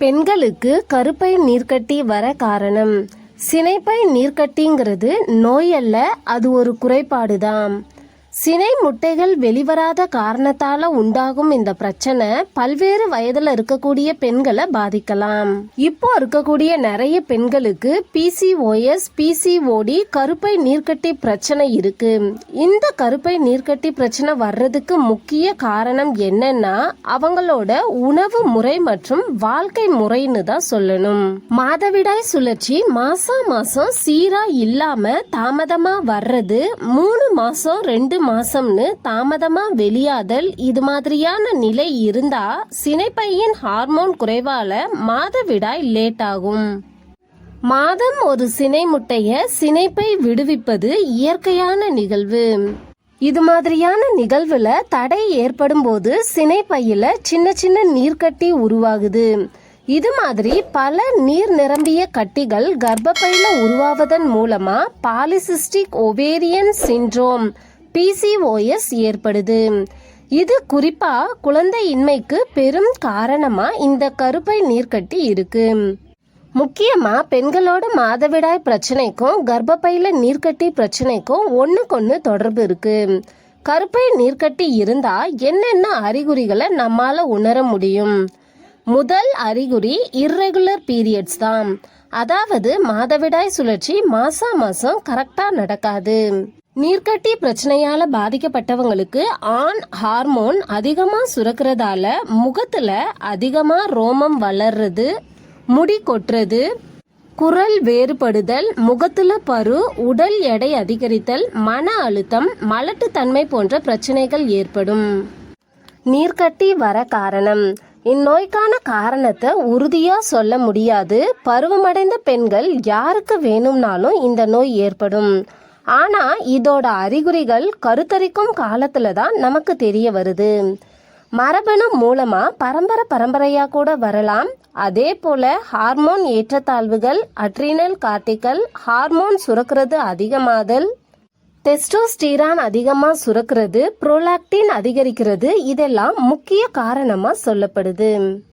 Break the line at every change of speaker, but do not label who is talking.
பெண்களுக்கு கருப்பை நீர்க்கட்டி வர காரணம். சினைப்பை நீர்க்கட்டிங்கிறது நோய் அல்ல அது ஒரு குறைபாடுதான் சினை முட்டைகள் வெளிவராத காரணத்தால உண்டாகும் இந்த பிரச்சனை பல்வேறு வயதுல இருக்கக்கூடிய பெண்களை பாதிக்கலாம். இப்போ இருக்கக்கூடிய நிறைய பெண்களுக்கு பிசிஓஎஸ் பிசிஓடி கருப்பை நீர்க்கட்டி பிரச்சனை இருக்கு. இந்த கருப்பை நீர்க்கட்டி பிரச்சனை வர்றதுக்கு முக்கிய காரணம் என்னன்னா அவங்களோட உணவு முறை மற்றும் வாழ்க்கை முறைன்னு தான் சொல்லணும். மாதவிடாய் சுழற்சி மாசம் மாசம் சீரா இல்லாம தாமதமா வர்றது மூணு மாசம் ரெண்டு மாசம்னு தாமதமா வெளியாதல் இது மாதிரியான நிலை இருந்தா சினைப்பையின் ஹார்மோன் குறைவால மாதவிடாய் லேட் ஆகும். மாதம் ஒரு சினை முட்டைய சினைப்பை விடுவிப்பது இயற்கையான நிகழ்வு. இது மாதிரியான நிகழ்வுல தடை ஏற்படும் போது சினைப்பையில சின்ன சின்ன நீர்க்கட்டி உருவாகுது. இது மாதிரி பல நீர் நிரம்பிய கட்டிகள் கர்ப்பப்பையில உருவாவதன் மூலமா பாலிசிஸ்டிக் ஒவேரியன் சிண்ட்ரோம் பிசிஓஎஸ் ஏற்படுது. இது குறிப்பா குழந்தையின்மைக்கு பெரும் காரணமா இந்த கருப்பை நீர்க்கட்டி இருக்கு. முக்கியமா பெண்களோட மாதவிடாய் பிரச்சனைக்கும் கர்ப்பப்பையில நீர்க்கட்டி பிரச்சனைக்கும் ஒண்ணுக்கொன்னு தொடர்பு இருக்கு. கருப்பை நீர்க்கட்டி இருந்தா என்னென்ன அறிகுறிகளை நம்மால உணர முடியும்? முதல் அறிகுறி இர்ரெகுலர் பீரியட்ஸ் தான். அதாவது மாதவிடாய் சுழற்சி மாசா மாசம் கரெக்டா நடக்காது. நீர்க்கட்டி பிரச்சனையால பாதிக்கப்பட்டவங்களுக்கு ஆண் ஹார்மோன் அதிகமா சுரக்கிறதால முகத்துல அதிகமா ரோமம் வளர்றது முடி கொட்டுறது குரல் வேறுபடுதல் முகத்துல பரு உடல் எடை அதிகரித்தல் மன அழுத்தம் மலட்டுத்தன்மை போன்ற பிரச்சனைகள் ஏற்படும். நீர்க்கட்டி வர காரணம். இந்நோய்க்கான காரணத்தை உறுதியா சொல்ல முடியாது. பருவமடைந்த பெண்கள் யாருக்கு வேணும்னாலும் இந்த நோய் ஏற்படும். ஆனா இதோட அறிகுறிகள் கருத்தரிக்கும் காலத்துல தான் நமக்கு தெரிய வருது. மரபணு மூலமா பரம்பரை பரம்பரையா கூட வரலாம். அதே போல ஹார்மோன் ஏற்றத்தாழ்வுகள் அட்ரினல் கார்டிகல் ஹார்மோன் சுரக்கிறது அதிகமாதல் டெஸ்டோஸ்டீரான் அதிகமாக சுரக்கிறது புரோலாக்டின் அதிகரிக்கிறது இதெல்லாம் முக்கிய காரணமாக சொல்லப்படுது.